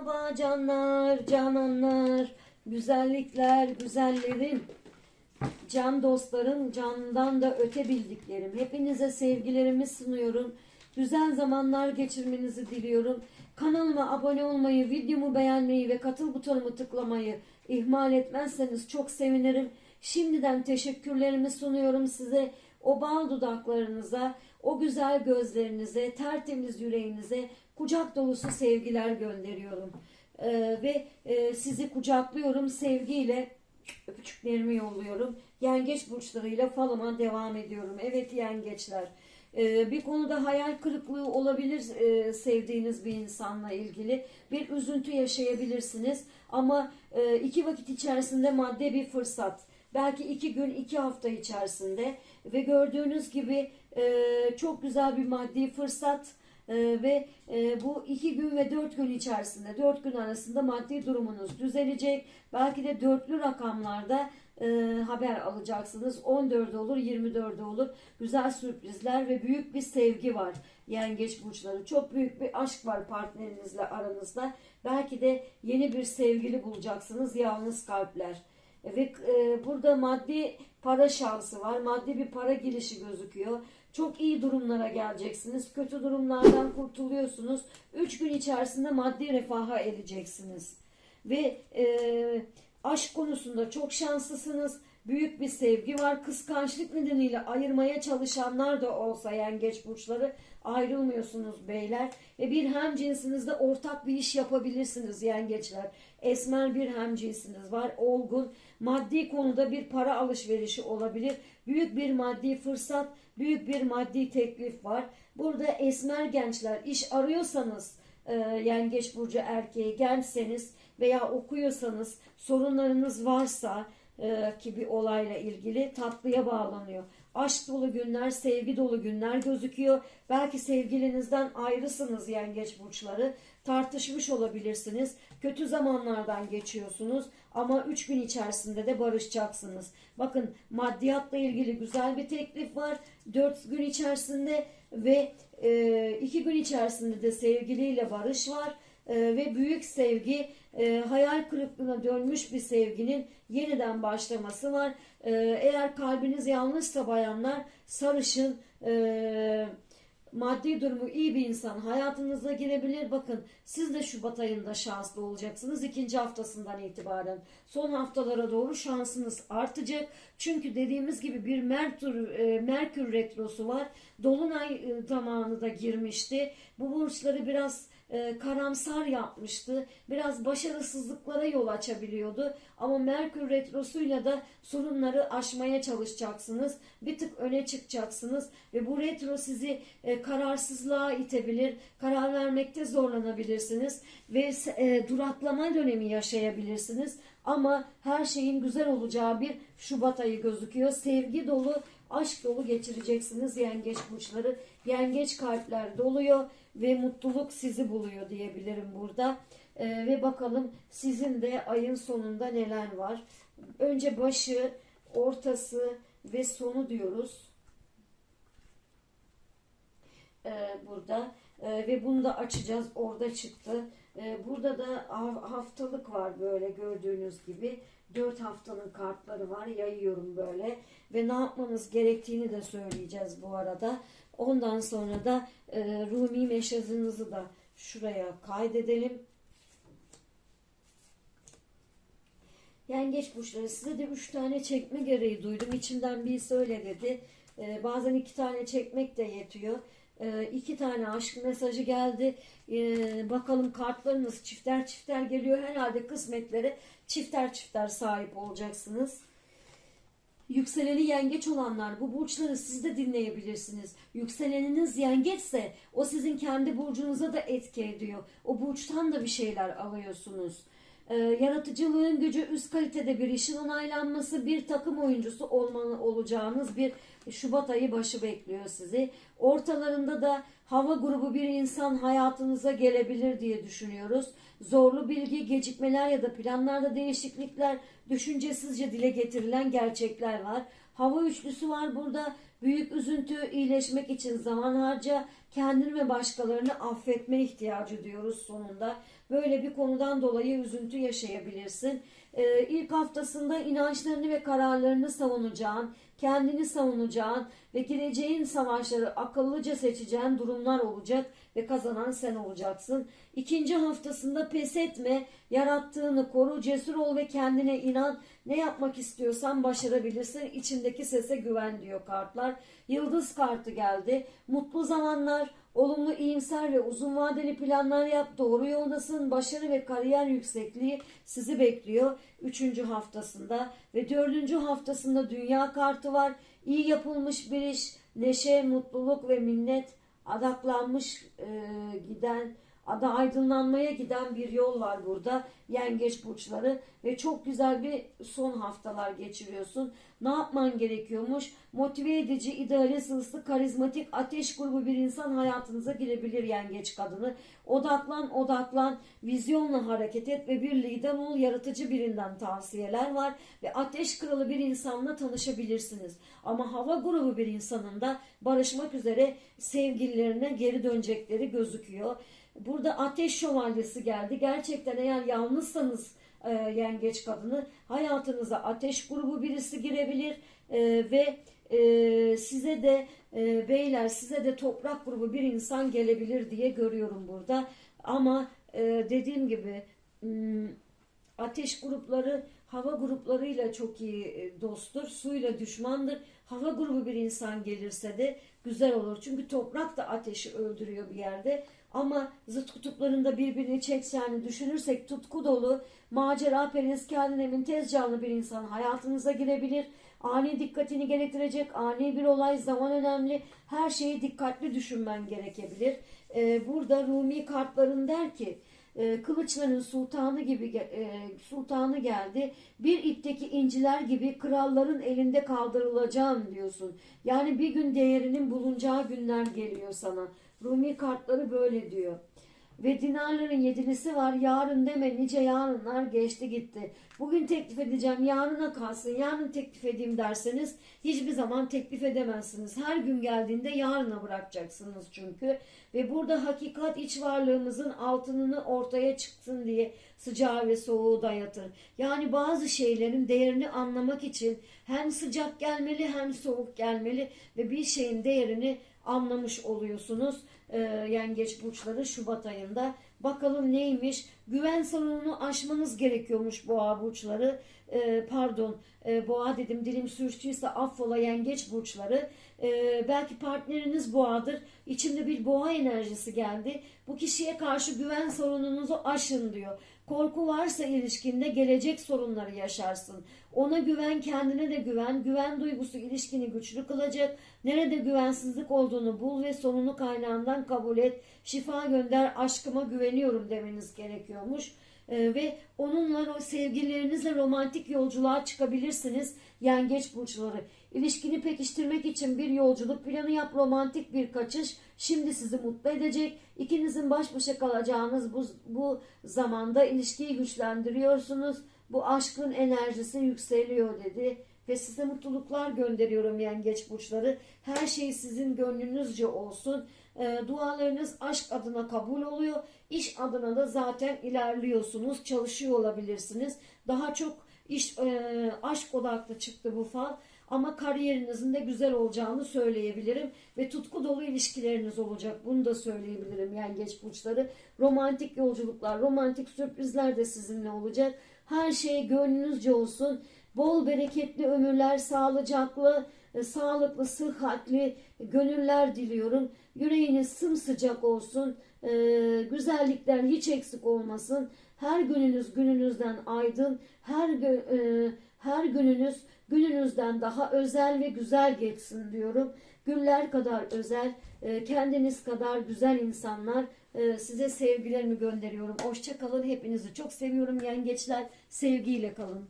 Merhaba canlar, cananlar, güzellikler, güzellerin, can dostlarım, candan da öte bildiklerim. Hepinize sevgilerimi sunuyorum. Güzel zamanlar geçirmenizi diliyorum. Kanalıma abone olmayı, videomu beğenmeyi ve katıl butonumu tıklamayı ihmal etmezseniz çok sevinirim. Şimdiden teşekkürlerimi sunuyorum size. O bal dudaklarınıza, o güzel gözlerinize, tertemiz yüreğinize kucak dolusu sevgiler gönderiyorum. Ee, ve e, sizi kucaklıyorum sevgiyle öpücüklerimi yolluyorum. Yengeç burçlarıyla falıma devam ediyorum. Evet yengeçler. Ee, bir konuda hayal kırıklığı olabilir e, sevdiğiniz bir insanla ilgili. Bir üzüntü yaşayabilirsiniz. Ama e, iki vakit içerisinde madde bir fırsat. Belki iki gün, iki hafta içerisinde. Ve gördüğünüz gibi e, çok güzel bir maddi fırsat. Ee, ve e, bu iki gün ve dört gün içerisinde, dört gün arasında maddi durumunuz düzelecek. Belki de dörtlü rakamlarda e, haber alacaksınız. 14 olur, 24 olur. Güzel sürprizler ve büyük bir sevgi var yengeç burçları. Çok büyük bir aşk var partnerinizle aranızda. Belki de yeni bir sevgili bulacaksınız yalnız kalpler. Ve e, burada maddi para şansı var. Maddi bir para girişi gözüküyor. Çok iyi durumlara geleceksiniz. Kötü durumlardan kurtuluyorsunuz. 3 gün içerisinde maddi refaha ereceksiniz. Ve e, aşk konusunda çok şanslısınız. Büyük bir sevgi var. Kıskançlık nedeniyle ayırmaya çalışanlar da olsa yengeç burçları ayrılmıyorsunuz beyler. Ve bir hem cinsinizde ortak bir iş yapabilirsiniz yengeçler. Esmer bir hem cinsiniz var. Olgun. Maddi konuda bir para alışverişi olabilir. Büyük bir maddi fırsat, büyük bir maddi teklif var. Burada esmer gençler iş arıyorsanız e, yengeç burcu erkeği gençseniz veya okuyorsanız sorunlarınız varsa e, ki bir olayla ilgili tatlıya bağlanıyor. Aşk dolu günler, sevgi dolu günler gözüküyor. Belki sevgilinizden ayrısınız yengeç burçları. Tartışmış olabilirsiniz. Kötü zamanlardan geçiyorsunuz ama 3 gün içerisinde de barışacaksınız. Bakın maddiyatla ilgili güzel bir teklif var. 4 gün içerisinde ve 2 gün içerisinde de sevgiliyle barış var. E, ve büyük sevgi e, hayal kırıklığına dönmüş bir sevginin yeniden başlaması var. E, eğer kalbiniz yanlışsa bayanlar sarışın e, maddi durumu iyi bir insan hayatınıza girebilir. Bakın siz de Şubat ayında şanslı olacaksınız ikinci haftasından itibaren. Son haftalara doğru şansınız artacak. Çünkü dediğimiz gibi bir Merkür, e, Merkür retrosu var. Dolunay e, zamanı da girmişti. Bu burçları biraz e, karamsar yapmıştı. Biraz başarısızlıklara yol açabiliyordu. Ama Merkür Retrosu'yla da sorunları aşmaya çalışacaksınız. Bir tık öne çıkacaksınız. Ve bu retro sizi e, kararsızlığa itebilir. Karar vermekte zorlanabilirsiniz. Ve e, duraklama dönemi yaşayabilirsiniz. Ama her şeyin güzel olacağı bir Şubat ayı gözüküyor. Sevgi dolu, aşk dolu geçireceksiniz yengeç burçları. Yengeç kalpler doluyor ve mutluluk sizi buluyor diyebilirim burada. Ee, ve bakalım sizin de ayın sonunda neler var. Önce başı, ortası ve sonu diyoruz. Ee, burada Ee, ve bunu da açacağız. Orada çıktı. Ee, burada da haftalık var böyle gördüğünüz gibi. 4 haftanın kartları var. Yayıyorum böyle. Ve ne yapmanız gerektiğini de söyleyeceğiz bu arada. Ondan sonra da e, Rumi meşazınızı da şuraya kaydedelim. Yengeç burçları size de 3 tane çekme gereği duydum. İçimden bir söyle dedi. E, bazen 2 tane çekmek de yetiyor. E, iki tane aşk mesajı geldi. E, bakalım kartlarınız çifter çifter geliyor. Herhalde kısmetlere çifter çifter sahip olacaksınız. Yükseleni yengeç olanlar bu burçları siz de dinleyebilirsiniz. Yükseleniniz yengeçse o sizin kendi burcunuza da etki ediyor. O burçtan da bir şeyler alıyorsunuz. Ee, yaratıcılığın gücü üst kalitede bir işin onaylanması bir takım oyuncusu olmalı olacağınız bir Şubat ayı başı bekliyor sizi. Ortalarında da hava grubu bir insan hayatınıza gelebilir diye düşünüyoruz. Zorlu bilgi, gecikmeler ya da planlarda değişiklikler, düşüncesizce dile getirilen gerçekler var. Hava üçlüsü var burada. Büyük üzüntü iyileşmek için zaman harca. Kendini ve başkalarını affetme ihtiyacı diyoruz sonunda. Böyle bir konudan dolayı üzüntü yaşayabilirsin. Ee, ilk haftasında inançlarını ve kararlarını savunacağın, kendini savunacağın ve gireceğin savaşları akıllıca seçeceğin durumlar olacak ve kazanan sen olacaksın. İkinci haftasında pes etme, yarattığını koru, cesur ol ve kendine inan. Ne yapmak istiyorsan başarabilirsin. İçindeki sese güven diyor kartlar. Yıldız kartı geldi. Mutlu zamanlar, olumlu, iyimser ve uzun vadeli planlar yap. Doğru yoldasın. Başarı ve kariyer yüksekliği sizi bekliyor. Üçüncü haftasında ve dördüncü haftasında dünya kartı var. İyi yapılmış bir iş, neşe, mutluluk ve minnet adaklanmış e, giden ada aydınlanmaya giden bir yol var burada yengeç burçları ve çok güzel bir son haftalar geçiriyorsun. Ne yapman gerekiyormuş? Motive edici, idealist, hırslı, karizmatik, ateş grubu bir insan hayatınıza girebilir yengeç kadını. Odaklan, odaklan, vizyonla hareket et ve bir lider ol, yaratıcı birinden tavsiyeler var ve ateş kralı bir insanla tanışabilirsiniz. Ama hava grubu bir insanın da barışmak üzere sevgililerine geri dönecekleri gözüküyor. Burada ateş şövalyesi geldi. Gerçekten eğer yalnızsanız e, yengeç kadını hayatınıza ateş grubu birisi girebilir e, ve e, size de e, beyler size de toprak grubu bir insan gelebilir diye görüyorum burada. Ama e, dediğim gibi ateş grupları hava gruplarıyla çok iyi e, dosttur. Suyla düşmandır. Hava grubu bir insan gelirse de güzel olur. Çünkü toprak da ateşi öldürüyor bir yerde. Ama zıt kutuplarında birbirini çekeceğini düşünürsek tutku dolu, macera perest, kendine emin, canlı bir insan hayatınıza girebilir. Ani dikkatini gerektirecek ani bir olay, zaman önemli. Her şeyi dikkatli düşünmen gerekebilir. Ee, burada Rumi kartların der ki, e, kılıçların sultanı gibi e, sultanı geldi. Bir ipteki inciler gibi kralların elinde kaldırılacağım diyorsun. Yani bir gün değerinin bulunacağı günler geliyor sana. Rumi kartları böyle diyor. Ve dinarların yedilisi var. Yarın deme nice yarınlar geçti gitti. Bugün teklif edeceğim yarına kalsın. Yarın teklif edeyim derseniz hiçbir zaman teklif edemezsiniz. Her gün geldiğinde yarına bırakacaksınız çünkü. Ve burada hakikat iç varlığımızın altınını ortaya çıksın diye sıcağı ve soğuğu dayatır. Yani bazı şeylerin değerini anlamak için hem sıcak gelmeli hem soğuk gelmeli ve bir şeyin değerini anlamış oluyorsunuz e, yengeç burçları Şubat ayında. Bakalım neymiş? Güven sorununu aşmanız gerekiyormuş boğa burçları. E, pardon e, boğa dedim dilim sürçtüyse affola yengeç burçları. E, belki partneriniz boğadır. İçimde bir boğa enerjisi geldi. Bu kişiye karşı güven sorununuzu aşın diyor. Korku varsa ilişkinde gelecek sorunları yaşarsın. Ona güven, kendine de güven. Güven duygusu ilişkini güçlü kılacak. Nerede güvensizlik olduğunu bul ve sonunu kaynağından kabul et. Şifa gönder, aşkıma güveniyorum demeniz gerekiyormuş. Ee, ve onunla o sevgililerinizle romantik yolculuğa çıkabilirsiniz. Yengeç burçları. İlişkini pekiştirmek için bir yolculuk planı yap, romantik bir kaçış. Şimdi sizi mutlu edecek. İkinizin baş başa kalacağınız bu, bu zamanda ilişkiyi güçlendiriyorsunuz. Bu aşkın enerjisi yükseliyor dedi. Ve size mutluluklar gönderiyorum yengeç burçları. Her şey sizin gönlünüzce olsun. E, dualarınız aşk adına kabul oluyor. İş adına da zaten ilerliyorsunuz. Çalışıyor olabilirsiniz. Daha çok iş e, aşk odaklı çıktı bu fal. Ama kariyerinizin de güzel olacağını söyleyebilirim. Ve tutku dolu ilişkileriniz olacak. Bunu da söyleyebilirim yengeç burçları. Romantik yolculuklar, romantik sürprizler de sizinle olacak. Her şey gönlünüzce olsun. Bol bereketli ömürler, sağlıcaklı, e, sağlıklı, sıhhatli gönüller diliyorum. Yüreğiniz sımsıcak olsun. E, güzellikler hiç eksik olmasın. Her gününüz gününüzden aydın. Her gö- e, her gününüz gününüzden daha özel ve güzel geçsin diyorum. Güller kadar özel, kendiniz kadar güzel insanlar size sevgilerimi gönderiyorum. Hoşça kalın. Hepinizi çok seviyorum yengeçler. Sevgiyle kalın.